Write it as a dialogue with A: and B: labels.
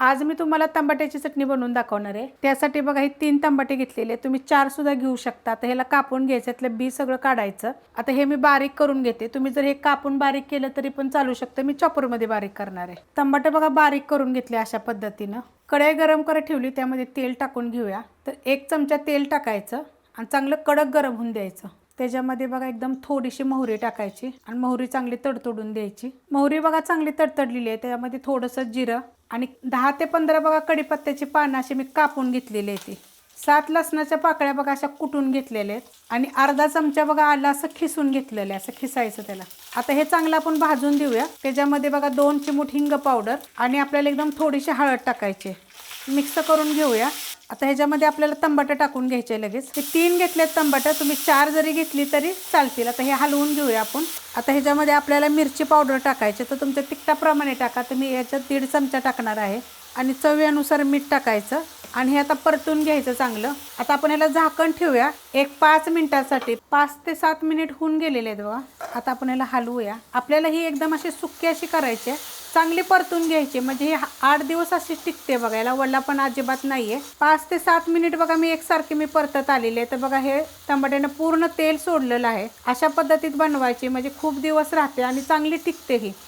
A: आज मी तुम्हाला तंबाट्याची चटणी बनवून दाखवणार आहे. त्यासाठी बघा हे तीन तंबाटे घेतलेले तुम्ही चार सुद्धा घेऊ शकता. तर ह्याला कापून घ्यायचं यातलं बी सगळं काढायचं. आता हे मी बारीक करून घेते. तुम्ही जर हे कापून बारीक केलं तरी पण चालू शकतं. मी चॉपरमध्ये बारीक करणार आहे. तंबाटे बघा बारीक करून घेतले अशा पद्धतीनं. कढई गरम करत ठेवली त्यामध्ये तेल टाकून घेऊया. तर एक चमचा तेल टाकायचं आणि चांगलं कडक गरम होऊन द्यायचं. त्याच्यामध्ये बघा एकदम थोडीशी मोहरी टाकायची आणि मोहरी चांगली तडतडून द्यायची. मोहरी बघा चांगली तडतडलेली आहे. त्यामध्ये थोडंसं जिरं आणि दहा ते पंधरा बघा कडीपत्त्याची पानं अशी मी कापून घेतलेली आहे ती. सात लसणाच्या पाकळ्या बघा अशा कुटून घेतलेल्या आहेत. आणि अर्धा चमचा बघा आलं असं खिसून घेतलेलं आहे असं खिसायचं त्याला. आता हे चांगलं आपण भाजून देऊया. त्याच्यामध्ये बघा दोन चिमूट हिंग पावडर आणि आपल्याला एकदम थोडीशी हळद टाकायची मिक्स करून घेऊया. आता ह्याच्यामध्ये आपल्याला तंबाटं टाकून घ्यायचे लगेच. हे तीन घेतलेत तंबाटं. तुम्ही चार जरी घेतली तरी चालतील. आता हे हलवून घेऊया आपण. आता ह्याच्यामध्ये आपल्याला मिरची पावडर टाकायची तर तुमच्या तिखटाप्रमाणे टाका. तर मी याच्यात दीड चमचा टाकणार आहे. आणि चवीनुसार मीठ टाकायचं. आणि हे आता परतून घ्यायचं चांगलं. आता आपण ह्याला झाकण ठेवूया. एक पाच मिनिटासाठी. पाच ते सात मिनिट होऊन गेलेले आहेत बघा. आता आपण ह्याला हलवूया. आपल्याला ही एकदम अशी सुकी अशी करायची आहे. चांगली परतून घ्यायची. म्हणजे हे आठ दिवस अशी टिकते बघा याला वडला पण अजिबात नाहीये. पाच ते सात मिनिट बघा मी एकसारखी मी परतत आलेली आहे. तर बघा हे टमाट्यानं पूर्ण तेल सोडलेलं आहे. अशा पद्धतीत बनवायची. म्हणजे खूप दिवस राहते आणि चांगली टिकते ही.